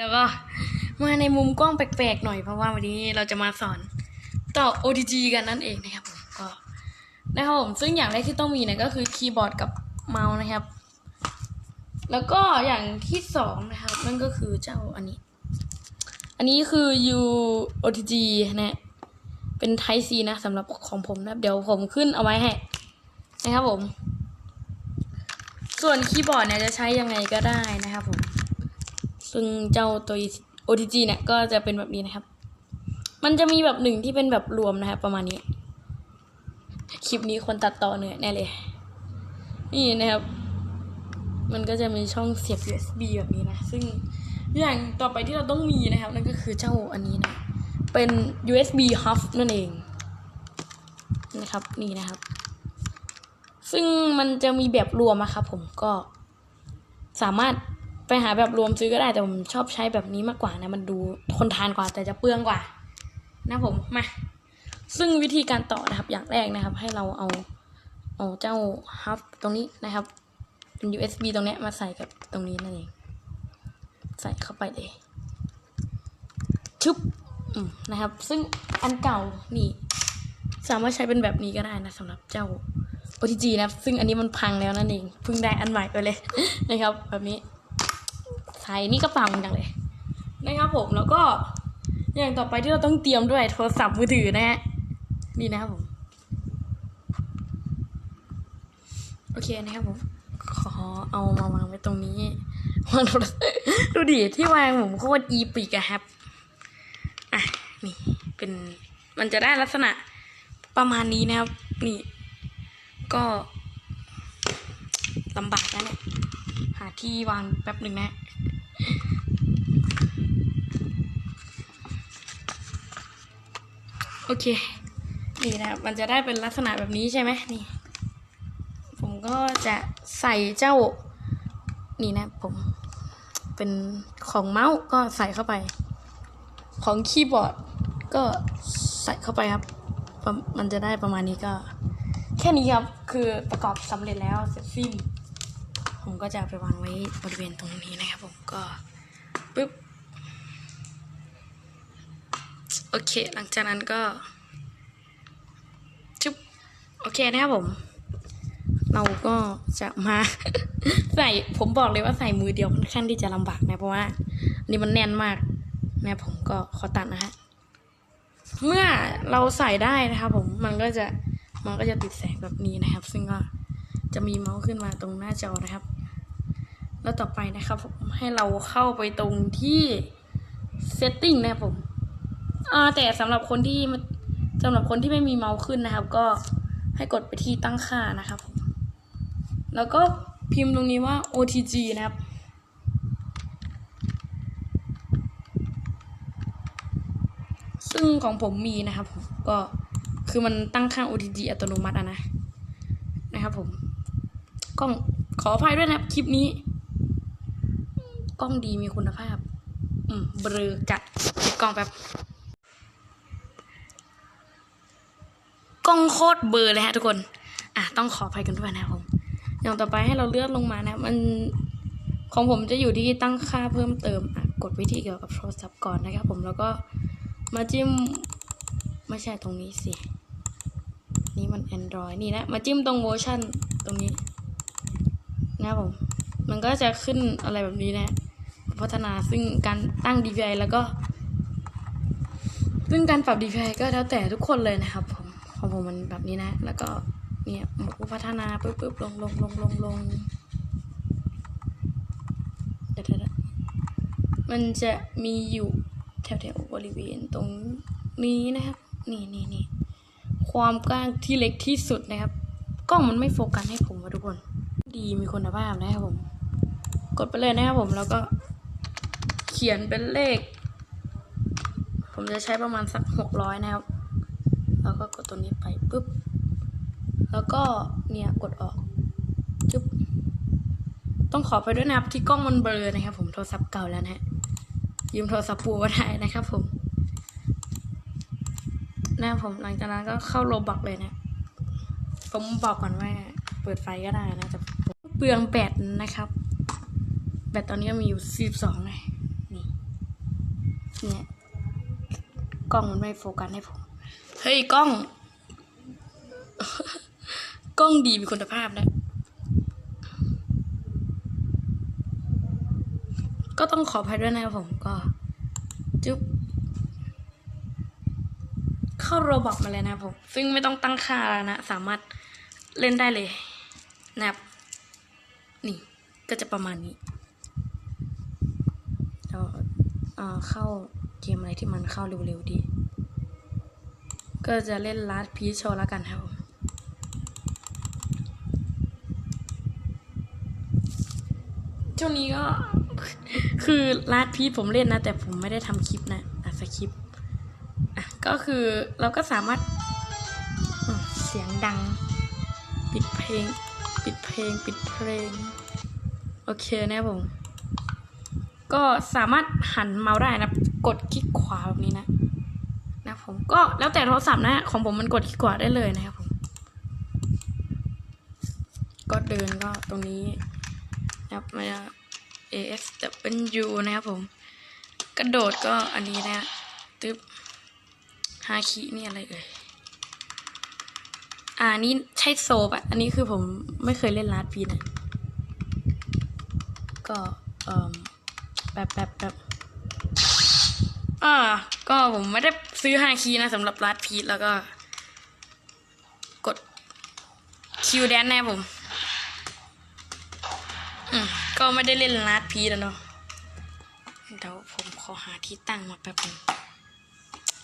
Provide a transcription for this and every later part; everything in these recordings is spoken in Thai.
แล้วก็มาในมุมกล้องแปลกๆหน่อยเพราะว่าวันนี้เราจะมาสอนต่อ OTG กันนั่นเองนะครับผมก็นะครับผมซึ่งอย่างแรกที่ต้องมีเนี่ยก็คือคีย์บอร์ดกับเมาส์นะครับ แล้วก็อย่างที่สองนะครับ นั่นก็คือเจ้าอันนี้ อันนี้คือ U OTG นะเป็น Type C นะสำหรับของผมนะเดี๋ยวผมขึ้นเอาไว้ให้นะครับผม ส่วนคีย์บอร์ดเนี่ยจะใช้ยังไงก็ได้นะครับผม ซึ่งเจ้าตัว OTG เนี่ยก็จะเป็นแบบนี้นะครับ มันจะมีแบบหนึ่งที่เป็นแบบรวมนะครับ ประมาณนี้ คลิปนี้คนตัดต่อเหนื่อยแน่เลย นี่นะครับ มันก็จะมีช่องเสียบ USB แบบนี้นะ ซึ่งอย่างต่อไปที่เราต้องมีนะครับ นั่นก็คือเจ้าอันนี้นะ เป็น USB hub นั่นเองนะครับ นี่นะครับ ซึ่งมันจะมีแบบรวมอะครับผมก็สามารถ ไปหาแบบรวมซื้อก็ได้แต่ผมชอบใช้แบบนี้มากกว่านะ มันดูทนทานกว่าแต่จะเปลืองกว่า นะผมมาซึ่งวิธีการต่อนะครับอย่างแรกนะครับ ให้เราเอาเอาเจ้าฮับตรงนี้นะครับเป็น USB ตรงนี้มาใส่กับตรงนี้นั่นเองใส่เข้าไปเลยชึบนะครับ ซึ่งอันเก่านี่ สามารถใช้เป็นแบบนี้ก็ได้นะสำหรับเจ้า OTG นะครับ ซึ่งอันนี้มันพังแล้วนั่นเองเพิ่งได้อันใหม่ไปเลยนะครับ แบบนี้ ใส่นี่ก็ปังจังเลยนะครับผมแล้วก็อย่างต่อไปที่เราต้องเตรียมด้วยโทรศัพท์มือถือนะฮะนี่นะครับผมโอเคนะครับผมขอเอามาวางไว้ตรงนี้วางโทรศัพท์ดูดิที่วางผมโคตรอีปิกอะครับอะนี่เป็นมันจะได้ลักษณะประมาณนี้นะครับ นี่ ก็ลำบากนะเนี่ยหาที่วางแป๊บหนึ่งนะ โอเค นี่นะ มันจะได้เป็นลักษณะแบบนี้ใช่ไหมนี่ ผมก็จะใส่เจ้า นี่นะผม เป็นของเมาส์ก็ใส่เข้าไป ของคีย์บอร์ดก็ใส่เข้าไปครับ มันจะได้ประมาณนี้ก็ แค่นี้ครับ คือประกอบสำเร็จแล้วเสร็จสิ้น ผมก็จะไปวางไว้บริเวณตรงนี้นะครับผมก็ปึ๊บโอเค หลังจากนั้นก็จุ๊บโอเคนะครับผม เราก็จะมาใส่ผมบอกเลยว่าใส่มือเดียวค่อนข้างที่จะลำบากนะเพราะว่านนี้มันแน่นมากนะผมก็ขอตัดนะฮะเมื่อเราใส่ได้นะครับผมมันก็จะมันก็จะติดแสงแบบนี้นะครับ ซึ่งก็ จะมีเมาส์ขึ้นมาตรงหน้าจอนะครับ แล้วต่อไปนะครับผมให้เราเข้าไปตรงที่ setting นะครับผมอ่าแต่สำหรับคนที่สำหรับคนที่ไม่มีเมาส์ขึ้นนะครับ ก็ให้กดไปที่ตั้งค่านะครับผมแล้วก็พิมพ์ตรงนี้ว่า OTG นะครับ ซึ่งของผมมีนะครับผมก็คือมันตั้งค่า OTG อัตโนมัติอะนะ นะครับผม กล้องขออภัยด้วยนะครับคลิปนี้ กล้องดีมีคุณภาพ อืมเบลอจัดก็บกล้องแป๊บกล้องโคตรเบลอร์เลยฮะทุกคน อะต้องขออภัยกันด้วยนะครับผมอย่างต่อไปให้เราเลื่อนลงมานะ มันของผมจะอยู่ที่ตั้งค่าเพิ่มเติมอะกดวิธีเกี่ยวกับโทรศัพท์ก่อนนะครับผมแล้วก็มาจิ้มไม่ใช่ตรงนี้สิ นี่มัน Android นี่นะ มาจิ้มตรงเวอร์ชันตรงนี้ นะครับผม มันก็จะขึ้นอะไรแบบนี้นะพัฒนาซึ่งการตั้ง DPI แล้วก็ ซึ่งการปรับ DPI ก็แล้วแต่ทุกคนเลยนะครับผมของผมมันแบบนี้นะ แล้วก็เนี่ยหมพัฒนาปึ๊บปึ๊บลงลงลงลงลงเดี๋ยวเดี๋ยวเดี๋ยวมันจะมีอยู่แถวแถวๆบริเวณตรงนี้นะครับ นี่นี่นี่ความกว้างที่เล็กที่สุดนะครับ กล้องมันไม่โฟกัสให้ผมว่าทุกคน ดีมีคุณภาพนะครับผม กดไปเลยนะครับผมแล้วก็เขียนเป็นเลข ผมจะใช้ประมาณสักหกร้อยนะครับ แล้วก็กดตัวนี้ไปปุ๊บ แล้วก็เนี่ยกดออกจุ๊บต้องขอไปด้วยนะครับที่กล้องมันเบลอนะครับ ผมโทรศัพท์เก่าแล้วนะฮะยืมโทรศัพท์ปูมาได้นะครับ ผมนะครับผมหลังจากนั้นก็เข้าโลบักเลยนะ ผมบอกก่อนว่าเปิดไฟก็ได้นะแต่ผม เปลืองแบตนะครับ แบตตอนนี้มีอยู่42เลยนี่เนี่ยกล้องมันไม่โฟกัสให้ผม เฮ้ยกล้อง กล้องดีมีคุณภาพนะ ก็ต้องขออภัยด้วยนะครับผมก็จุ๊บเข้าโรบอกมาเลยนะครับผม ซึ่งไม่ต้องตั้งค่าแล้วนะ สามารถเล่นได้เลยนะครับ ก็จะประมาณนี้เราเอ่อเข้าเกมอะไรที่มันเข้าเร็วๆดี ก็จะเล่นลาสพีชโชแล้วกันครับช่วงนี้ก็คือลาดพีชผมเล่นนะ แต่ผมไม่ได้ทำคลิปนะอัดสคริปอะก็คือเราก็สามารถเสียงดัง ปิดเพลง ปิดเพลง ปิดเพลง โอเคนะครับผม ก็สามารถหันเมาส์ได้นะ กดคลิกขวาแบบนี้นะ นะผมก็แล้วแต่โทรศัพท์นะ ของผมมันกดคลิกขวาได้เลยนะครับผม ก็เดินก็ตรงนี้นะครับมา A S W นะครับผม กระโดดก็อันนี้นะตึ๊บฮาคินี่อะไรเอ่ยอ่านี่ใช่โซบอะอันนี้คือผมไม่เคยเล่นลาดพีนะ ก็เอ่อแบบแบบแบบอ่าก็ผมไม่ได้ซื้อฮาคีนะสำหรับลาดพีทแล้วก็ กดคิวแดนแน่ผมอืมก็ไม่ได้เล่นลาดพีทแล้วเนาะเดี๋ยวผมขอหาที่ตั้งมาแป๊บนึง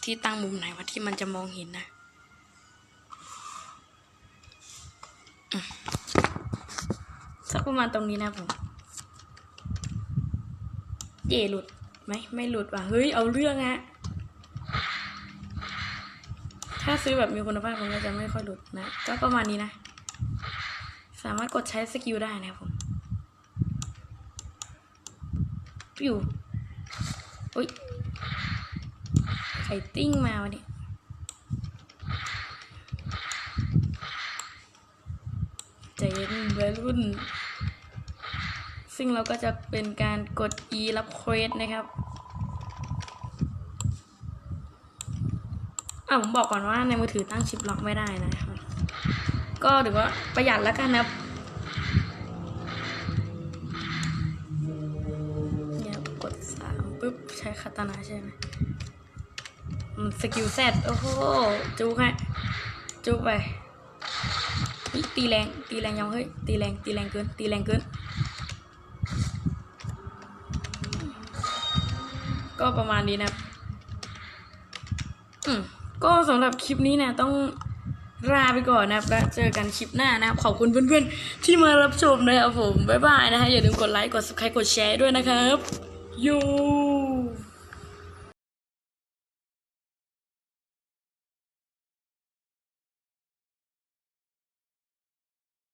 ที่ตั้งมุมไหนวะที่มันจะมองเห็นนะสักประมาณตรงนี้นะผม เย่หลุดไหมไม่หลุดว่ะเฮ้ยเอาเรื่องฮะถ้าซื้อแบบมีคุณภาพมันก็จะไม่ค่อยหลุดนะ ก็ประมาณนี้นะ สามารถกดใช้สกิลได้นะผมปิวอุ้ยไข่ติ้งมาวันนี้ใจเย็นวัยรุ่น ซึ่งเราก็จะเป็นการกด E รับเควสนะครับอะผมบอกก่อนว่าในมือถือตั้งชิปล็อกไม่ได้นะครับ ก็ถือว่าประหยัดแล้วกันนะเนี่ยกดสามปุ๊บใช้คาตานาใช่ไหมสกิลแซดโอ้โหจูกฮะจูกไปตีแรงตีแรงยังเฮ้ยตีแรงตีแรงเกินตีแรงเกิน ก็ประมาณนี้นะก็สำหรับคลิปนี้นะต้องลาไปก่อนนะครับแล้วเจอกันคลิปหน้านะครับ ขอบคุณเพื่อนๆ ที่มารับชมนะครับผม บ๊ายบายนะฮะ อย่าลืมกดไลค์ กด subscribe กดแชร์ด้วยนะครับยู